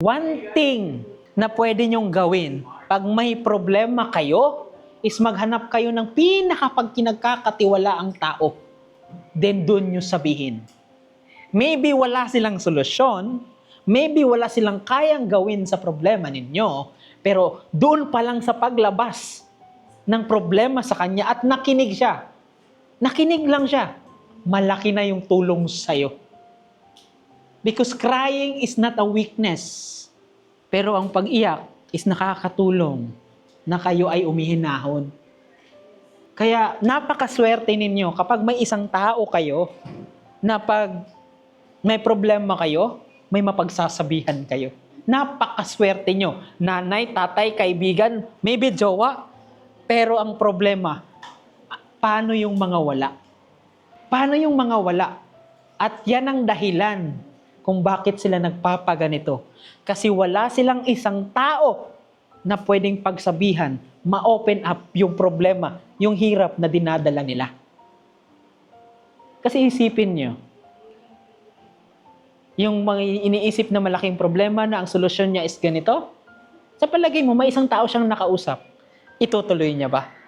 One thing na pwede nyong gawin pag may problema kayo is maghanap kayo ng pinakapagkinagkakatiwala ang tao. Then doon nyo sabihin. Maybe wala silang solusyon, maybe wala silang kayang gawin sa problema ninyo, pero doon pa lang sa paglabas ng problema sa kanya at nakinig siya. Nakinig lang siya. Malaki na yung tulong sa'yo. Because crying is not a weakness. Pero ang pag-iyak is nakakatulong na kayo ay umihinahon. Kaya napakaswerte ninyo kapag may isang tao kayo na pag may problema kayo, may mapagsasabihan kayo. Napakaswerte nyo. Nanay, tatay, kaibigan, maybe jowa. Pero ang problema, paano yung mga wala? Paano yung mga wala? At yan ang dahilan kung bakit sila nagpapaganito. Kasi wala silang isang tao na pwedeng pagsabihan, ma-open up yung problema, yung hirap na dinadala nila. Kasi isipin nyo, yung mga iniisip na malaking problema na ang solusyon niya is ganito, sa palagay mo, may isang tao siyang nakausap, itutuloy niya ba?